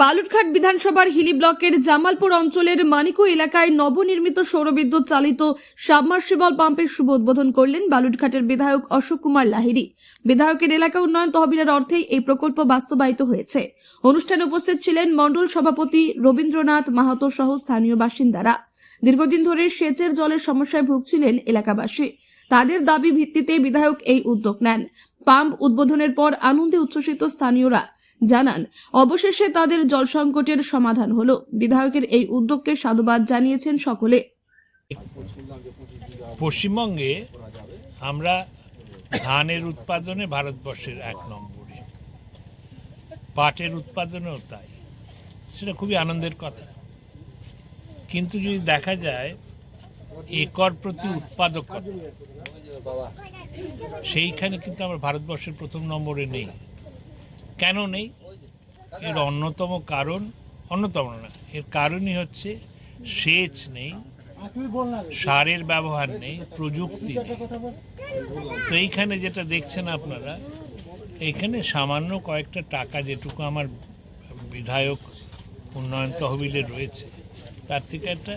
বালুরঘাট বিধানসভার হিলি ব্লকের জামালপুর অঞ্চলের মানিকু এলাকায় নবনির্মিত সৌরবিদ্যুৎ চালিত সাবমার্সিবল পাম্পের শুভ উদ্বোধন করলেন বালুরঘাটের বিধায়ক অশোক কুমার লাহিড়ী। বিধায়কের এলাকা উন্নয়ন তহবিলের অর্থেই এই প্রকল্প বাস্তবায়িত হয়েছে। অনুষ্ঠানে উপস্থিত ছিলেন মণ্ডল সভাপতি রবীন্দ্রনাথ মাহাতো সহ স্থানীয় বাসিন্দারা। দীর্ঘদিন ধরে সেচের জলের সমস্যায় ভুগছিলেন এলাকাবাসী। তাদের দাবি ভিত্তিতে বিধায়ক এই উদ্যোগ নেন। পাম্প উদ্বোধনের পর আনন্দে উচ্ছ্বসিত স্থানীয়রা জানান, অবশেষে তাদের জল সংকটের সমাধান হলো। বিধায়কের এই উদ্যোগকে সাধুবাদ জানিয়েছেন সকলে। পশ্চিমবঙ্গে আমরা ধানের উৎপাদনে ভারতবর্ষের এক নম্বরে। পাটের উৎপাদনেও তাই। সেটা খুবই আনন্দের কথা। কিন্তু যদি দেখা যায়, একর প্রতি উৎপাদক সেইখানে কিন্তু আমরা ভারতবর্ষের প্রথম নম্বরে নেই। কেন নেই? এর অন্যতম কারণ, অন্যতম না, এর কারণই হচ্ছে সেচ নেই, সারের ব্যবহার নেই, প্রযুক্তি নেই। তো এইখানে যেটা দেখছেন আপনারা, এইখানে সামান্য কয়েকটা টাকা যেটুকু আমার বিধায়ক উন্নয়ন তহবিলে রয়েছে, তার থেকে একটা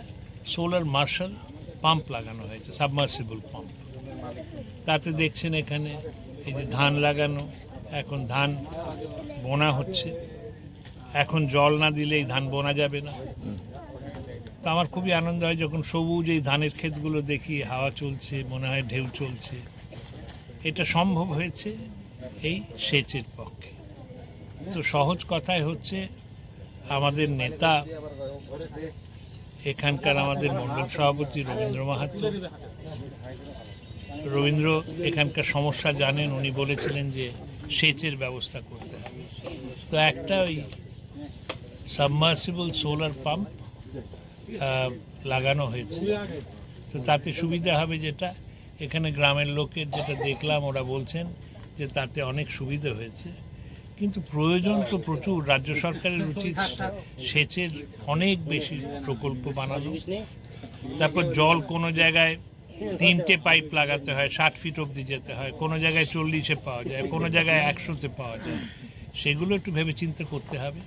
সোলার মার্শাল পাম্প লাগানো হয়েছে সাবমার্সিবল পাম্প তাতে দেখছেন এখানে এই যে ধান লাগানো এখন ধান বোনা হচ্ছে। এখন জল না দিলে এই ধান বোনা যাবে না। তো আমার খুবই আনন্দ হয় যখন সবুজ এই ধানের ক্ষেতগুলো দেখি, হাওয়া চলছে, মনে হয় ঢেউ চলছে। এটা সম্ভব হয়েছে এই সেচের পক্ষে। তো সহজ কথায় হচ্ছে, আমাদের নেতা, এখানকার আমাদের মণ্ডল সভাপতি রবীন্দ্র মাহাতো। রবীন্দ্র এখানকার সমস্যা জানেন, উনি বলেছিলেন যে সেচের ব্যবস্থা করতে হবে। তো একটা ওই সাবমার্সিবল সোলার পাম্প লাগানো হয়েছে। তো তাতে সুবিধা হবে যেটা, এখানে গ্রামের লোকের যেটা দেখলাম, ওরা বলছেন যে তাতে অনেক সুবিধা হয়েছে। কিন্তু প্রয়োজন তো প্রচুর, রাজ্য সরকারের উচিত সেচের অনেক বেশি প্রকল্প বানানো। তারপর জল কোনো জায়গায় তিনটে পাইপ লাগাতে হয়, ষাট ফিট অবধি যেতে হয়। কোনো জায়গায় চল্লিশে পাওয়া যায়, কোনো জায়গায় একশোতে পাওয়া যায়। সেগুলো একটু ভেবে চিন্তে করতে হবে।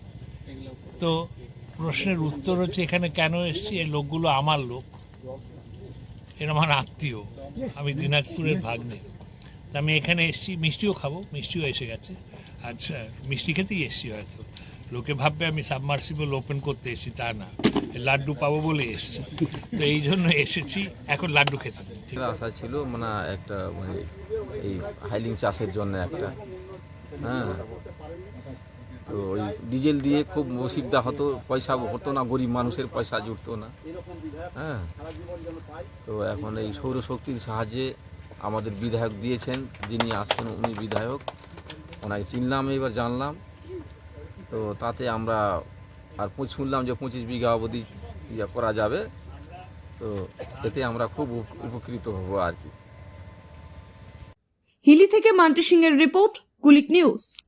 তো প্রশ্নের উত্তর হচ্ছে, এখানে কেন এসেছি? এই লোকগুলো আমার লোক। এরা আমার আত্মীয়। আমি দিনাজপুরের ভাগ্নে। আমি এখানে এসেছি, মিষ্টিও খাব, মিষ্টিও এসে গেছে। আচ্ছা মিষ্টি খেতেই এসেছি হয়তো। লোকে ভাববে আমি সাবমার্সিবল ওপেন করতে এসেছি তা না। লাড্ডু পাবো বলে এসেছি। তো এই জন্য এসেছি এখন লাড্ডু খেতে। আশা ছিল মানে একটা মানে এই হাইলিং চাষের জন্য একটা। হ্যাঁ। তো ওই ডিজেল দিয়ে খুব অসুবিধা হতো পয়সা হতো না গরিব মানুষের পয়সা জুটতো না। হ্যাঁ। তো এখন এই সৌরশক্তির সাহায্যে আমাদের বিধায়ক দিয়েছেন যিনি আসছেন উনি বিধায়ক। ওনাকে চিনলাম এবার জানলাম। তো তাতে আমরা আর শুনলাম যে পঁচিশ বিঘা অবধি ইয়ে করা যাবে। তো এতে আমরা খুব উপ- উপকৃত হব আর কি। হিলি থেকে মান্টি সিং এর রিপোর্ট কুলিক নিউজ।